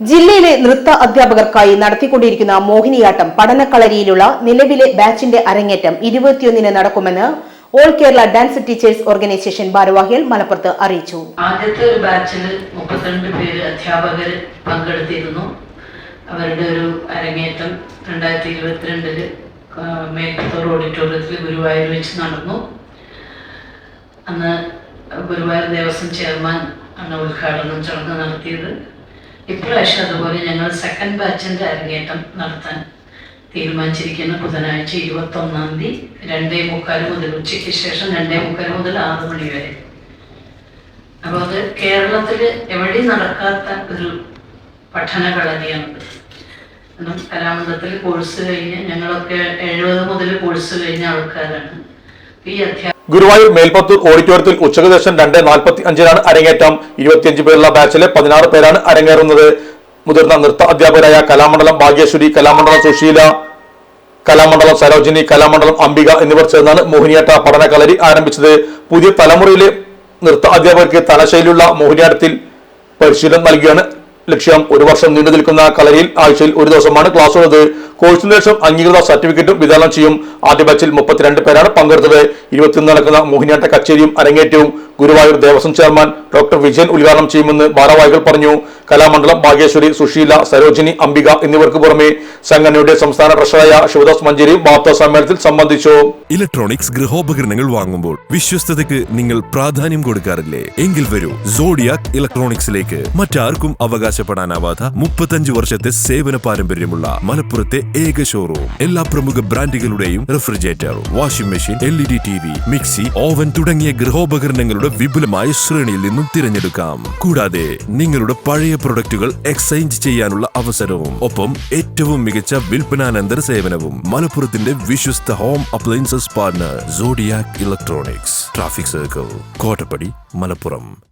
ജില്ലയിലെ നൃത്ത അധ്യാപകർക്കായി നടത്തിക്കൊണ്ടിരിക്കുന്ന മോഹിനിയാട്ടം പഠനക്കളരിയിലുള്ള നിലവിലെ ബാച്ചിന്റെ അരങ്ങേറ്റം ഇരുപത്തിയൊന്നിന് നടക്കുമെന്ന് all Kerala dance teachers organisation ഭാരവാഹികൾ മലപ്പുറത്ത് അറിയിച്ചു. ആദ്യത്തെ ഒരു ബാച്ചിൽ മുപ്പത്തിരണ്ട് പേര് അധ്യാപകർ പങ്കെടുത്തിരുന്നു. അവരുടെ ഒരു അരങ്ങേറ്റം രണ്ടായിരത്തി ഇരുപത്തിരണ്ടിൽ മേൽപ്പത്തൂർ ഓഡിറ്റോറിയത്തിൽ ഗുരുവായൂർ വെച്ച് നടന്നു. അന്ന് ഗുരുവായൂർ ദേവസ്വം ചെയർമാൻ ആണ് ഉദ്ഘാടനം ചടങ്ങ് നടത്തിയത്. ഇപ്രാവശ്യം അതുപോലെ ഞങ്ങൾ സെക്കൻഡ് ബാച്ചിന്റെ അരങ്ങേറ്റം നടത്താൻ തീരുമാനിച്ചിരിക്കുന്ന. ബുധനാഴ്ച ഇരുപത്തൊന്നാം തീയതി രണ്ടേ മുക്കാൽ മുതൽ ഉച്ചയ്ക്ക് ശേഷം രണ്ടേ മുക്കാൽ മുതൽ ആറ് മണി വരെ. അപ്പോൾ അത് കേരളത്തിൽ എവിടെ നടക്കാത്ത ഒരു പഠനകളരിയാണത് കാരണം കലാമണ്ഡലത്തിൽ കോഴ്സ് കഴിഞ്ഞ് ഞങ്ങളൊക്കെ എഴുപത് മുതൽ കോഴ്സ് കഴിഞ്ഞ ആൾക്കാരാണ്. ഗുരുവായൂർ മേൽപ്പത്തൂർ ഓഡിറ്റോറിയത്തിൽ ഉച്ചയ്ക്ക് ശേഷം രണ്ട് നാൽപ്പത്തി അഞ്ചിനാണ് അരങ്ങേറ്റം. ഇരുപത്തിയഞ്ച് പേരുള്ള ബാച്ചിലെ പതിനാറ് പേരാണ് അരങ്ങേറുന്നത്. മുതിർന്ന നൃത്ത അധ്യാപകരായ കലാമണ്ഡലം ഭാഗ്യശ്വരി കലാമണ്ഡലം സുശീല കലാമണ്ഡലം സരോജിനി കലാമണ്ഡലം അംബിക എന്നിവർ ചേർന്നാണ് മോഹിനിയാട്ട പഠന കളരി ആരംഭിച്ചത്. പുതിയ തലമുറയിലെ നൃത്ത അധ്യാപകർക്ക് തലശൈലിയുള്ള മോഹിനിയാട്ടത്തിൽ പരിശീലനം നൽകിയാണ് ലക്ഷ്യം. ഒരു വർഷം നീണ്ടു നിൽക്കുന്ന കളരിയിൽ ആഴ്ചയിൽ ഒരു ദിവസമാണ് ക്ലാസ് ഉള്ളത്. കോഴ്സിന് ശേഷം അംഗീകൃത സർട്ടിഫിക്കറ്റും വിതരണം ചെയ്യും. ആദ്യ ബാച്ചിൽ മുപ്പത്തിരണ്ട് പേരാണ് പങ്കെടുത്തത്. ഇരുപത്തിയൊന്ന് നടക്കുന്ന മോഹിനിയാട്ട കച്ചേരിയും അരങ്ങേറ്റവും ഗുരുവായൂർ ദേവസ്വം ചെയർമാൻ ഡോക്ടർ വിജയൻ ഉദ്ഘാടനം ചെയ്യുമെന്ന് ഭാരവാഹികൾ പറഞ്ഞു. കലാമണ്ഡലം ഭാഗ്യേശ്വരി സുശീല സരോജിനി അംബിക എന്നിവർക്ക് പുറമെ സംഘടനയുടെ സംസ്ഥാന ട്രഷറായ ശിവദാസ് മഞ്ചേരി വാർത്താ സമ്മേളനത്തിൽ സംബന്ധിച്ചു. ഇലക്ട്രോണിക്സ് ഗൃഹോപകരണങ്ങൾ വാങ്ങുമ്പോൾ വിശ്വസ്തതയ്ക്ക് നിങ്ങൾ പ്രാധാന്യം കൊടുക്കാറില്ലേ? എങ്കിൽ വരൂ സോഡിയാക് ഇലക്ട്രോണിക്സിലേക്ക്. മറ്റാർക്കും അവകാശപ്പെടാനാവാത്ത മുപ്പത്തഞ്ച് വർഷത്തെ സേവന പാരമ്പര്യമുള്ള മലപ്പുറത്തെ ഏക ഷോറൂം എല്ലാ പ്രമുഖ ബ്രാൻഡുകളുടെയും refrigerator washing machine L E D T V mixie oven തുടങ്ങിയ ഗൃഹോപകരണങ്ങളുടെ വിപുലമായ ശ്രേണിയിൽ നിന്നും തിരഞ്ഞെടുക്കാം. കൂടാതെ നിങ്ങളുടെ പഴയ പ്രൊഡക്റ്റുകൾ എക്സ്ചേഞ്ച് ചെയ്യാനുള്ള അവസരവും ഒപ്പം ഏറ്റവും മികച്ച വിൽപ്പനാനന്തര സേവനവും. മലപ്പുറത്തിന്റെ വിശ്വസ്ത home appliances partner Zodiac electronics. Traffic circle Kottappadi Malappuram.